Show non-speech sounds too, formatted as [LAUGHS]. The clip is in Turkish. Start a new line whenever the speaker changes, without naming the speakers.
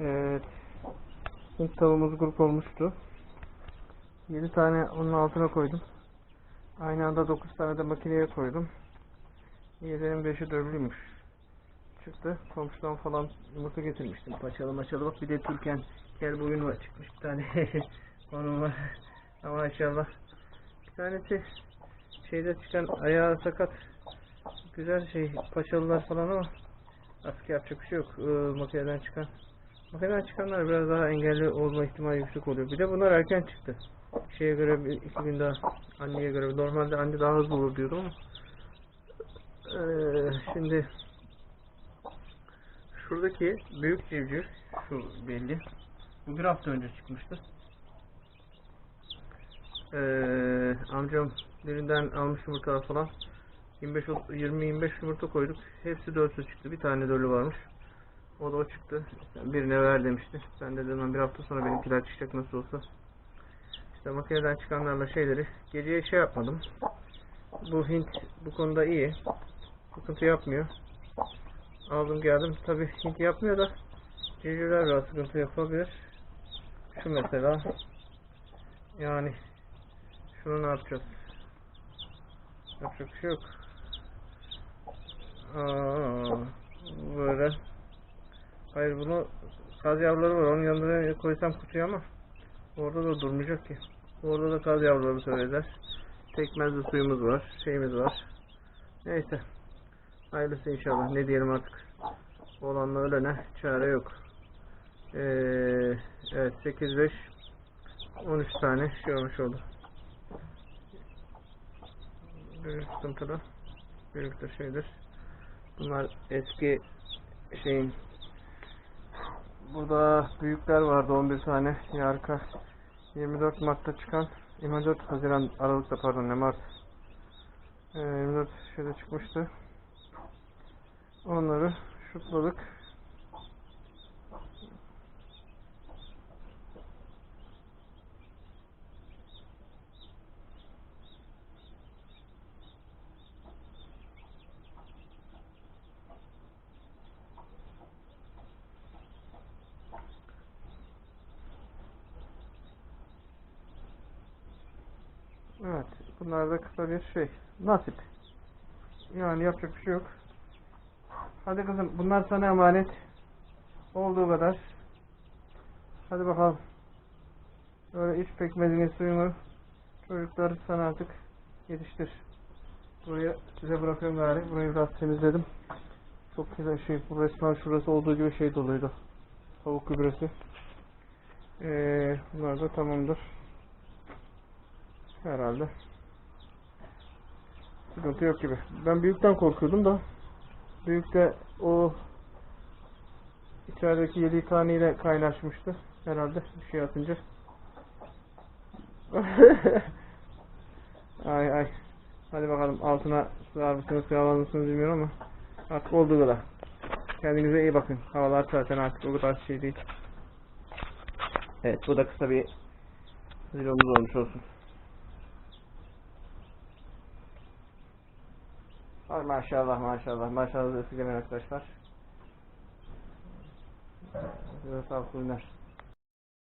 Evet. Hint tavuğumuz grup olmuştu. 7 tane onun altına koydum. Aynı anda 9 tane de makineye koydum. 7'nin 5'i dörlüymüş. Çıktı. Komşudan falan yumurta getirmiştim. Paçalı maçalı bak bir de Türken kel boyun var çıkmış bir tane. [LAUGHS] Onun var. Ama inşallah. Bir tanesi şeyde çıkan ayağı sakat. Güzel şey paçalılar falan ama Artık yapacak bir şey yok. Ee, makineden çıkan. Makineden çıkanlar biraz daha engelli olma ihtimali yüksek oluyor. Bir de bunlar erken çıktı. Şeye göre bir iki gün daha anneye göre. Normalde anne daha hızlı olur diyordum ama. Ee, şimdi şuradaki büyük civciv şu belli. Bu bir hafta önce çıkmıştı. Ee, amcam birinden almış yumurtalar falan. 25 20 25 yumurta koyduk. Hepsi dölsüz çıktı. Bir tane dölü varmış. O da o çıktı. Sen birine ver demişti. Ben de dedim bir hafta sonra benimkiler çıkacak nasıl olsa. İşte makineden çıkanlarla şeyleri geceye şey yapmadım. Bu Hint bu konuda iyi. Sıkıntı yapmıyor. Aldım geldim. Tabi Hint yapmıyor da civcivler biraz sıkıntı yapabilir. Şu mesela yani şunu ne yapacağız? Yapacak bir şey yok. Aa, böyle. Hayır bunu kaz yavruları var. Onun yanına koysam kutuya ama orada da durmayacak ki. Orada da kaz yavruları söylediler. Tekmezli suyumuz var. Şeyimiz var. Neyse. Hayırlısı inşallah. Ne diyelim artık. Olanla ölene çare yok. Ee, evet 8 5 13 tane şey olmuş oldu. Büyük sıkıntılı. Büyüktür şeydir. Bunlar eski şeyin burada büyükler vardı 11 tane. Yarka 24 Mart'ta çıkan 24 Haziran Aralık'ta pardon ne Mart? Ee, 24 şeyde çıkmıştı. Onları şutladık Evet, bunlar da kısa bir şey. Nasip. Yani yapacak bir şey yok. Hadi kızım, bunlar sana emanet. Olduğu kadar. Hadi bakalım. Böyle iç pekmezini suyunu çocuklar sana artık yetiştir. Buraya size bırakıyorum gari. Burayı biraz temizledim. Çok güzel şey. Bu resmen şurası olduğu gibi şey doluydu. Tavuk gübresi. Ee, bunlar da tamamdır. Herhalde. Sıkıntı yok gibi. Ben büyükten korkuyordum da büyükte o içerideki yedi taneyle kaynaşmıştı. Herhalde bir şey atınca. [LAUGHS] ay ay. Hadi bakalım altına sığar mısınız sığamaz mısınız bilmiyorum ama artık olduğu kadar. Kendinize iyi bakın. Havalar zaten artık o kadar şey değil. Evet bu da kısa bir videomuz olmuş olsun. Ay maşallah maşallah maşallah ısıgın arkadaşlar. Size sağlıklı günler.